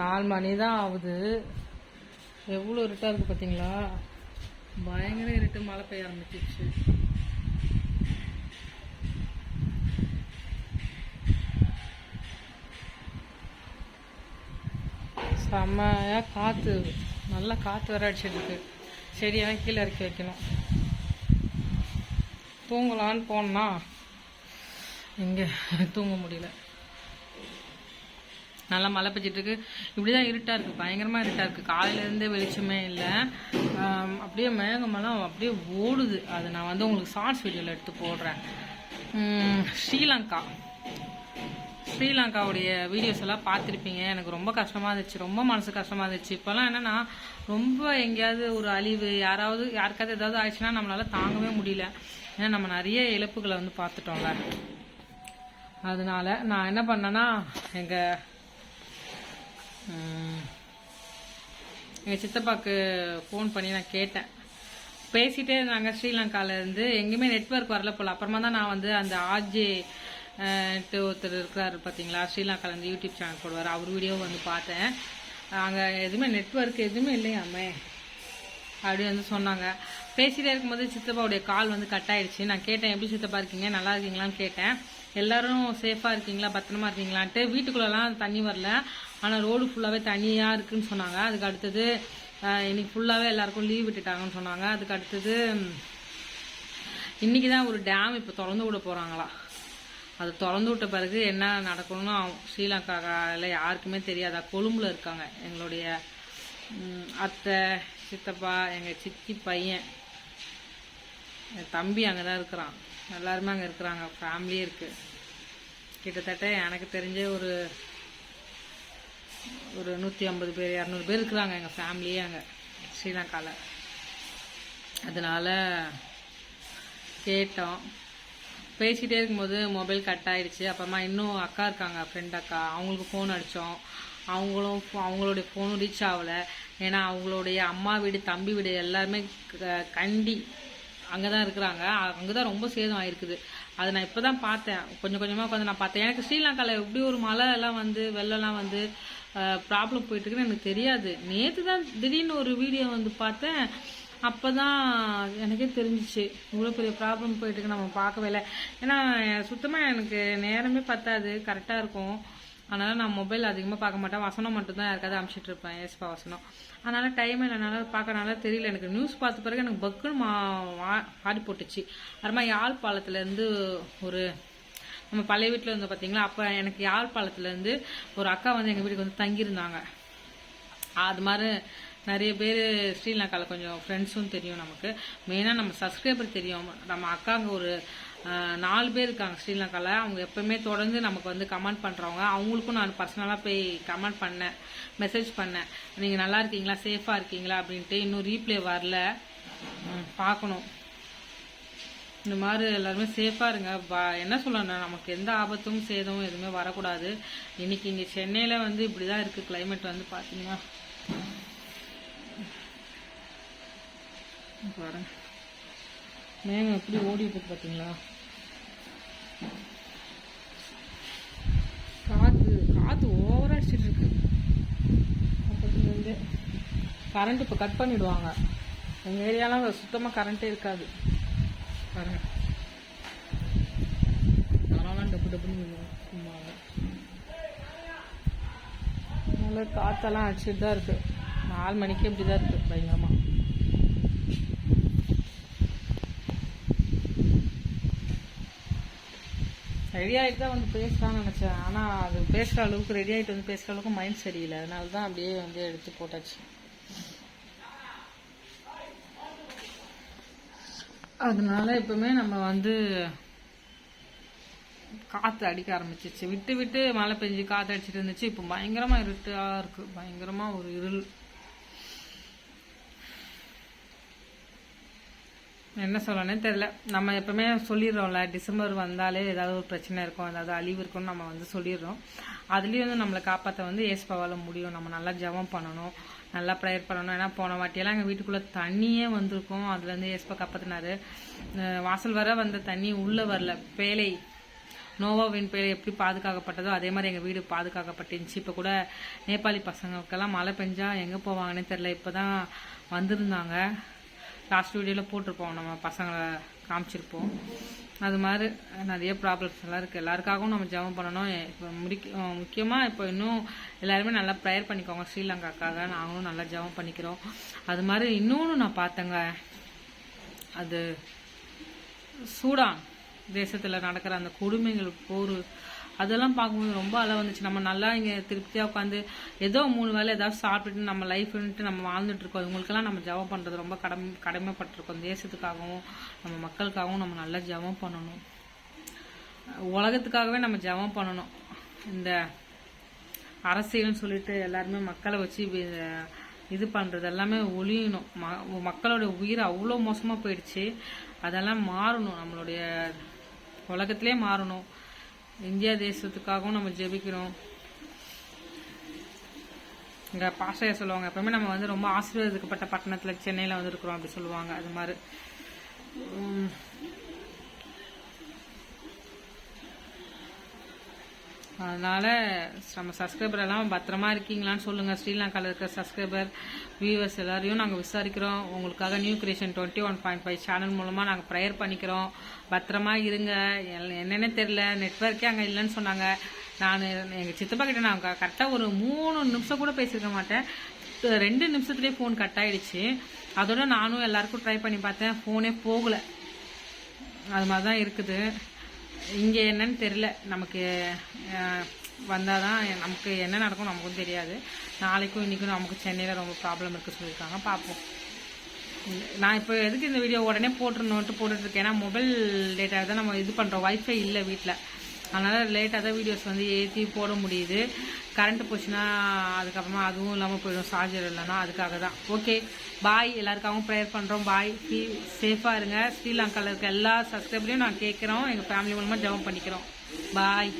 நாலு மணி தான் ஆகுது. எவ்வளோ இருட்டாக இருக்குது பார்த்தீங்களா பயங்கர இருட்டு மழை பெய்ய ஆரம்பிச்சிருச்சு. செம்மையாக காற்று நல்லா காற்று வர அடிச்சிருக்கு செடியெல்லாம் கீழே இறக்கி வைக்கணும். தூங்கலான்னு போனா இங்கே தூங்க முடியல. நல்லா மழை பெஞ்சிட்டு இப்படி தான் இருட்டாக இருக்குது பயங்கரமாக இருட்டாக இருக்குது காலையிலேருந்தே வெளிச்சமே இல்லை. அப்படியே மேகமெல்லாம் அப்படியே ஓடுது. அது நான் வந்து உங்களுக்கு ஷார்ட்ஸ் வீடியோவில் எடுத்து போடுறேன். ஸ்ரீலங்கா. ஸ்ரீலங்காவுடைய வீடியோஸ் எல்லாம் பார்த்துருப்பீங்க. எனக்கு ரொம்ப கஷ்டமாக இருந்துச்சு. ரொம்ப மனசு கஷ்டமாக இருந்துச்சு. இப்போல்லாம் என்னன்னா ரொம்ப எங்கேயாவது ஒரு அழிவு யாராவது யாருக்காவது ஏதாவது ஆயிடுச்சுன்னா நம்மளால் தாங்கவே முடியல. ஏன்னா நம்ம நிறைய இழப்புகளை வந்து பார்த்துட்டோம்ல. அதனால நான் என்ன பண்ணேன்னா எங்கள் எங்கள் சித்தப்பாவுக்கு ஃபோன் பண்ணி நான் கேட்டேன். பேசிகிட்டே இருந்தாங்க ஸ்ரீலங்காவிலேருந்து எங்கேயுமே நெட்வொர்க் வரல போல். அப்புறமா தான் நான் வந்து அந்த ஆர்ஜே ஒருத்தர் இருக்கிறாரு பார்த்தீங்களா ஸ்ரீலங்காலேருந்து யூடியூப் சேனல் போடுவார். அவர் வீடியோ வந்து பார்த்தேன். அங்கே எதுவுமே நெட்வொர்க் எதுவுமே இல்லையாமே அப்படி வந்து சொன்னாங்க. பேசிகிட்டே இருக்கும்போது சித்தப்பாவுடைய கால் வந்து கட் ஆயிடுச்சு. நான் கேட்டேன் எப்படி சித்தப்பா இருக்கீங்க? நல்லா இருக்கீங்களான்னு கேட்டேன். எல்லாரும் சேஃபாக இருக்கீங்களா? பத்திரமா இருக்கீங்களான்ட்டு வீட்டுக்குள்ளலாம் தண்ணி வரல. ஆனால் ரோடு ஃபுல்லாகவே தனியாக இருக்குன்னு சொன்னாங்க. அதுக்கு அடுத்தது இன்னைக்கு ஃபுல்லாகவே எல்லாருக்கும் லீவ் விட்டுட்டாங்கன்னு சொன்னாங்க. அதுக்கு அடுத்தது இன்னைக்கு தான் ஒரு டேம் இப்போ திறந்து விட போகிறாங்களா அது திறந்து விட்ட பிறகு என்ன நடக்கணும்னு ஸ்ரீலங்காவில் யாருக்குமே தெரியாதா? கொழும்புல இருக்காங்க. எங்களுடைய அத்தை சித்தப்பா எங்கள் சித்தி பையன் என் தம்பி அங்கே தான் இருக்கிறான். எல்லாருமே அங்கே இருக்கிறாங்க. ஃபேமிலியே இருக்குது கிட்டத்தட்ட எனக்கு தெரிஞ்ச ஒரு ஒரு நூற்றி ஐம்பது பேர் இரநூறு பேர் இருக்கிறாங்க எங்கள் ஃபேமிலியே அங்கே ஸ்ரீலங்காவில் அதனால் கேட்டோம். பேசிகிட்டே இருக்கும்போது மொபைல் கட் ஆகிடுச்சு அப்புறமா இன்னும் அக்கா இருக்காங்க ஃப்ரெண்ட் அக்கா. அவங்களுக்கு ஃபோன் அடித்தோம் அவங்களும் அவங்களுடைய ஃபோனும் ரீச் ஆகலை. ஏன்னா அவங்களுடைய அம்மா வீடு தம்பி வீடு எல்லாருமே க- கண்டி அங்கே தான் இருக்கிறாங்க. அங்கே தான் ரொம்ப சேதம் ஆயிருக்குது. அதை நான் இப்போ தான் பார்த்தேன். கொஞ்சம் கொஞ்சமாக கொஞ்சம் நான் பார்த்தேன். எனக்கு ஸ்ரீலங்காவில் எப்படி ஒரு மழை எல்லாம் வந்து வெள்ளம்லாம் வந்து ப்ராப்ளம் போயிட்டுருக்குன்னு எனக்கு தெரியாது. நேற்று தான் திடீர்னு ஒரு வீடியோ வந்து பார்த்தேன். அப்போ தான் எனக்கே தெரிஞ்சிச்சு. இவ்வளோ பெரிய ப்ராப்ளம் போயிட்டுருக்கு நம்ம பார்க்கவே இல்லை. ஏன்னா சுத்தமாக எனக்கு நேரமே பத்தாது. கரெக்டாக இருக்கும். அதனால் நான் மொபைல் அதிகமாக பார்க்க மாட்டேன். வசனம் மட்டும்தான் யாருக்காவது அனுப்பிச்சிட்டு இருப்பேன். ஏஸ்பா வசனம். அதனால் டைம் இல்லைனால பார்க்கறனால தெரியல. எனக்கு நியூஸ் பார்த்த பிறகு எனக்கு பக்குன்னு மா வா- ஆடி போட்டுச்சு. அப்புறமா யாழ்ப்பாளத்துலேருந்து ஒரு நம்ம பழைய வீட்டில் இருந்தோம் பார்த்தீங்களா அப்போ எனக்கு யாழ்ப்பாளத்துலேருந்து ஒரு அக்கா வந்து எங்கள் வீட்டுக்கு வந்து தங்கியிருந்தாங்க. அது மாதிரி நிறைய பேர் ஸ்ரீலங்காவில் கொஞ்சம் ஃப்ரெண்ட்ஸும் தெரியும் நமக்கு. மெயினாக நம்ம சப்ஸ்கிரைபர் தெரியும். நம்ம அக்காங்க ஒரு நாலு பேர் இருக்காங்க ஸ்ரீலங்காவில் அவங்க எப்பவுமே தொடர்ந்து நமக்கு வந்து கமெண்ட் பண்ணுறவங்க அவங்களுக்கும் நான் பர்சனலாக போய் கமெண்ட் பண்ணேன். மெசேஜ் பண்ணேன். நீங்கள் நல்லா இருக்கீங்களா? சேஃபாக இருக்கீங்களா? அப்படின்ட்டு இன்னும் ரீப்ளே வரல. பார்க்கணும். இந்த மாதிரி எல்லாருமே சேஃபாக இருங்க. ப- என்ன சொல்லணும் நமக்கு எந்த ஆபத்தும் சேதமும் எதுவுமே வரக்கூடாது. இன்னைக்கு இங்கே சென்னையில் வந்து இப்படி தான் இருக்குது கிளைமேட் வந்து பார்த்தீங்கன்னா பாருங்க. மேகம் எப்படி ஓடிட்டு இருக்கு பார்த்தீங்களா காற்று காற்று ஓவராக அடிச்சிட்டு இருக்கு. அப்பத்துல கரண்ட் இப்போ கட் பண்ணிவிடுவாங்க எங்கள் ஏரியாலாம் சுத்தமாக கரண்ட்டே இருக்காது. பாருங்க. அதனால டப்பு டப்புன்னு சும்மா சும்மாவே நல்ல காத்தெல்லாம் அடிச்சுட்டு தான் இருக்கு. நாலு மணிக்கு இப்படி தான் இருக்கு பயங்கரமா. ரெடி ஆகிட்டு தான் வந்து பேசலாம்னு நினச்சேன். ஆனால் அது பேசுகிற அளவுக்கு ரெடி ஆகிட்டு வந்து பேசுகிற அளவுக்கு மைண்ட் சரியில்லை. அதனால தான் அப்படியே வந்து எடுத்து போட்டாச்சு. அதனால எப்பவுமே நம்ம வந்து காற்று அடிக்க ஆரம்பிச்சிச்சு விட்டு விட்டு மழை பெஞ்சு காற்று அடிச்சிட்டு இருந்துச்சு. இப்போ பயங்கரமாக இருட்டாக இருக்குது பயங்கரமாக ஒரு இருள். என்ன சொல்லனே தெரில நம்ம எப்பவுமே சொல்லிடுறோம்ல டிசம்பர் வந்தாலே ஏதாவது ஒரு பிரச்சனை இருக்கும் ஏதாவது அழிவு இருக்கும்னு நம்ம வந்து சொல்லிடுறோம். அதுலேயும் வந்து நம்மளை காப்பாற்ற வந்து ஏசுபாவால் முடியும். நம்ம நல்லா ஜெபம் பண்ணணும் நல்லா ப்ரேயர் பண்ணணும். ஏன்னா போன வாட்டியெல்லாம் எங்கள் வீட்டுக்குள்ளே தண்ணியே வந்திருக்கும். அதுலேருந்து ஏசுபா ஏஸ்பா வாசல் வர வந்த தண்ணி உள்ளே வரல. பேலை நோவா வின் எப்படி பாதுகாக்கப்பட்டதோ அதே மாதிரி எங்கள் வீடு பாதுகாக்கப்பட்டுருந்துச்சு இப்போ கூட நேபாளி பசங்களுக்கெல்லாம் மழை பெஞ்சால் எங்கே போவாங்கன்னே தெரில இப்போ தான் வந்திருந்தாங்க. லாஸ்ட் வீடியோவில் போட்டிருப்போம். நம்ம பசங்களை காமிச்சிருப்போம். அது மாதிரி நிறைய ப்ராப்ளம்ஸ் எல்லாம் இருக்குது எல்லாருக்காகவும் நம்ம ஜெபம் பண்ணணும். இப்போ முடிக்க முக்கியமாக இப்போ இன்னும் எல்லாருமே நல்லா ப்ரேயர் பண்ணிக்கோங்க. ஸ்ரீலங்காக்காக நாங்களும் நல்லா ஜெபம் பண்ணிக்கிறோம். அது மாதிரி இன்னொன்று நான் பார்த்தேங்க. அது சூடான் தேசத்தில் நடக்கிற அந்த கொடுமைகள் போர் அதெல்லாம் பார்க்கும்போது ரொம்ப அளவு வந்துச்சு. நம்ம நல்லா இங்கே திருப்தியாக உட்காந்து ஏதோ மூணு வேலை ஏதாவது சாப்பிட்டுட்டு நம்ம லைஃப்னுட்டு நம்ம வாழ்ந்துட்டு இருக்கோம். இவங்களுக்கெல்லாம் நம்ம ஜெபம் பண்ணுறது ரொம்ப கடமை கடமைப்பட்டிருக்கோம். தேசத்துக்காகவும் நம்ம மக்களுக்காகவும் நம்ம நல்லா ஜெபம் பண்ணணும். உலகத்துக்காகவே நம்ம ஜெபம் பண்ணணும். இந்த அரசியல்னு சொல்லிட்டு எல்லாருமே மக்களை வச்சு இது பண்ணுறது எல்லாமே ஒழியணும். ம மக்களோட உயிர் அவ்வளோ மோசமாக போயிடுச்சு. அதெல்லாம் மாறணும். நம்மளுடைய உலகத்திலே மாறணும். இந்தியா தேசத்துக்காகவும் நம்ம ஜெபிக்கிறோம். இங்கே பாஷையை சொல்லுவாங்க. எப்பவுமே நம்ம வந்து ரொம்ப ஆசீர்வதிக்கப்பட்ட பட்டணத்தில் சென்னையில் வந்து இருக்கிறோம் அப்படி சொல்லுவாங்க. அது மாதிரி. அதனால் நம்ம சப்ஸ்கிரைபர் எல்லாம் பத்திரமா இருக்கீங்களான்னு சொல்லுங்கள் ஸ்ரீலங்காவில் இருக்கிற சப்ஸ்கிரைபர் வியூவர்ஸ் எல்லாரையும் நாங்கள் விசாரிக்கிறோம். உங்களுக்காக new creation twenty one point five channel மூலமாக நாங்கள் ப்ரேயர் பண்ணிக்கிறோம். பத்திரமா இருங்க. எல்- தெரில நெட்ஒர்க்கே அங்கே இல்லைன்னு சொன்னாங்க. நான் எங்கள் சித்தப்பா கிட்ட நான் கரெக்டாக ஒரு மூணு நிமிஷம் கூட பேசியிருக்க மாட்டேன். ரெண்டு நிமிஷத்துலேயே ஃபோன் கட் ஆகிடுச்சு அதோட நானும் எல்லாருக்கும் ட்ரை பண்ணி பார்த்தேன். ஃபோனே போகலை. அது மாதிரி தான் இருக்குது. இங்கே என்னன்னு தெரில நமக்கு வந்தால் தான் நமக்கு என்ன நடக்கும் நமக்கும் தெரியாது. நாளைக்கும் இன்றைக்கும் நமக்கு சென்னையில் ரொம்ப ப்ராப்ளம் இருக்குது சொல்லியிருக்காங்க. பார்ப்போம். நான் இப்போ எதுக்கு இந்த வீடியோ உடனே போட்டுருணுன்ட்டு போட்டுட்டு இருக்கேன் ஏன்னா மொபைல் டேட்டா தான் நம்ம இது பண்ணுறோம் ஒய்ஃபை இல்லை வீட்டில் அதனால் லேட்டாக தான் வீடியோஸ் வந்து ஏற்றி போட முடியுது. கரண்ட் போச்சுன்னா அதுக்கப்புறமா அதுவும் இல்லாமல் போயிடும். சார்ஜர் இல்லைன்னா அதுக்காக தான். ஓகே பாய் எல்லாருக்காகவும் ப்ரேயர் பண்ணுறோம் பாய் ஃபீ சேஃபாக இருங்க. ஸ்ரீலங்காவில் இருக்க எல்லா சப்ஸ்கிரைபரையும் நான் கேட்குறோம். எங்கள் ஃபேமிலி மூலமாக ஜெபம் பண்ணிக்கிறோம். பாய்